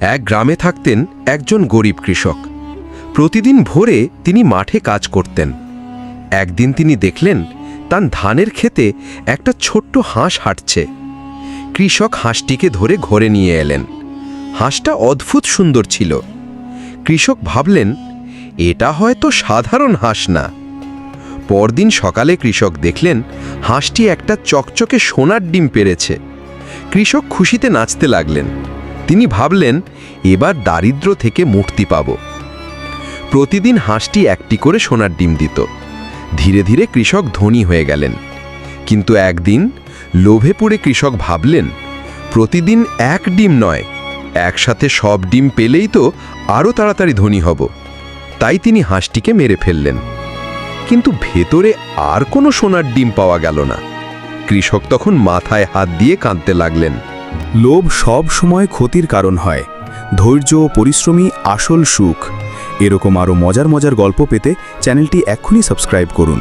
এক গ্রামে থাকতেন একজন গরিব কৃষক। প্রতিদিন ভোরে তিনি মাঠে কাজ করতেন। একদিন তিনি দেখলেন, তার ধানের ক্ষেতে একটা ছোট্ট হাঁস হাঁটছে। কৃষক হাঁসটিকে ধরে ঘরে নিয়ে এলেন। হাঁসটা অদ্ভুত সুন্দর ছিল। কৃষক ভাবলেন, এটা হয়তো সাধারণ হাঁস না। পরদিন সকালে কৃষক দেখলেন, হাঁসটি একটা চকচকে সোনার ডিম পেরেছে কৃষক খুশিতে নাচতে লাগলেন। তিনি ভাবলেন, এবার দারিদ্র্য থেকে মুক্তি পাব। প্রতিদিন হাঁসটি একটি করে সোনার ডিম দিত। ধীরে ধীরে কৃষক ধনী হয়ে গেলেন। কিন্তু একদিন লোভে পড়ে কৃষক ভাবলেন, প্রতিদিন এক ডিম নয়, একসাথে সব ডিম পেলেই তো আরও তাড়াতাড়ি ধনী হব। তাই তিনি হাঁসটিকে মেরে ফেললেন। কিন্তু ভেতরে আর কোনো সোনার ডিম পাওয়া গেল না। কৃষক তখন মাথায় হাত দিয়ে কাঁদতে লাগলেন। লোভ সব সময় ক্ষতির কারণ হয়। ধৈর্য ও পরিশ্রমী আসল সুখ। এরকম আরও মজার মজার গল্প পেতে চ্যানেলটি এখনই সাবস্ক্রাইব করুন।